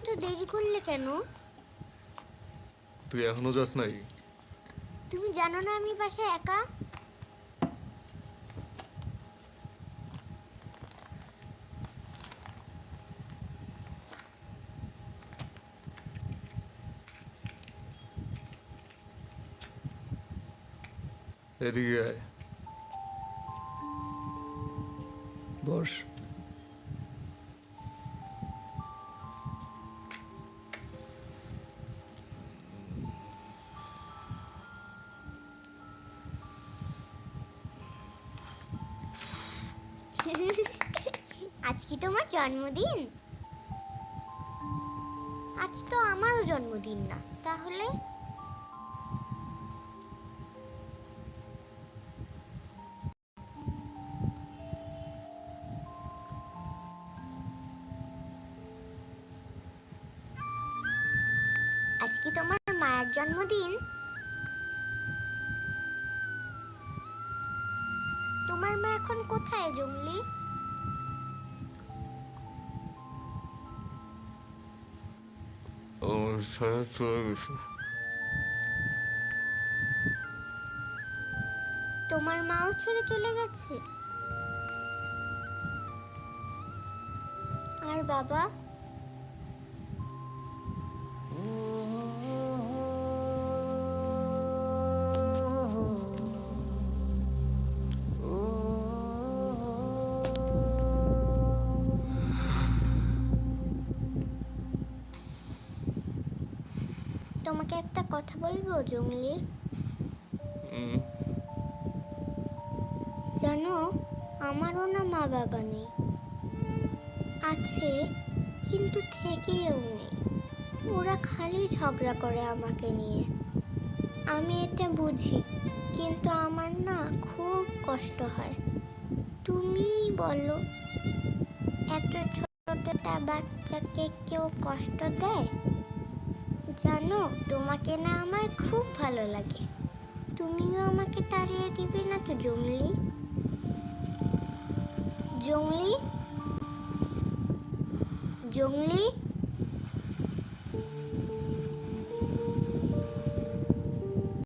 এত দেরি করলে কেন? তুই এখনও যাস নাই? তুমি জানো না আমি বাসায় একা? এদিকে বস। আজ কি তোমার জন্মদিন। আজ তো আমারও জন্মদিন না, তাহলে? আজ কি তোমার মায়ের জন্মদিন। তোমার মা এখন কোথায় জঙ্গলি? আমার ছায়া চলে গেছে। তোমার মাও ছেড়ে চলে গেছে? আর বাবা? তোমাকে একটা কথা বলব জঙ্গলি জানো আমারও না মা বাবা নেই। আছে কিন্তু থেকেও নেই। ওরা খালি ঝগড়া করে আমাকে নিয়ে। আমি এটা বুঝি কিন্তু আমার না খুব কষ্ট হয়। তুমি বলো এত ছোটটা বাচ্চাকে কেউ কষ্ট দেয়? জানো, তোমাকে না আমার খুব ভালো লাগে। তুমিও আমাকে তাড়িয়ে দিবে না তো, জঙ্গলি? জঙ্গলি? জঙ্গলি?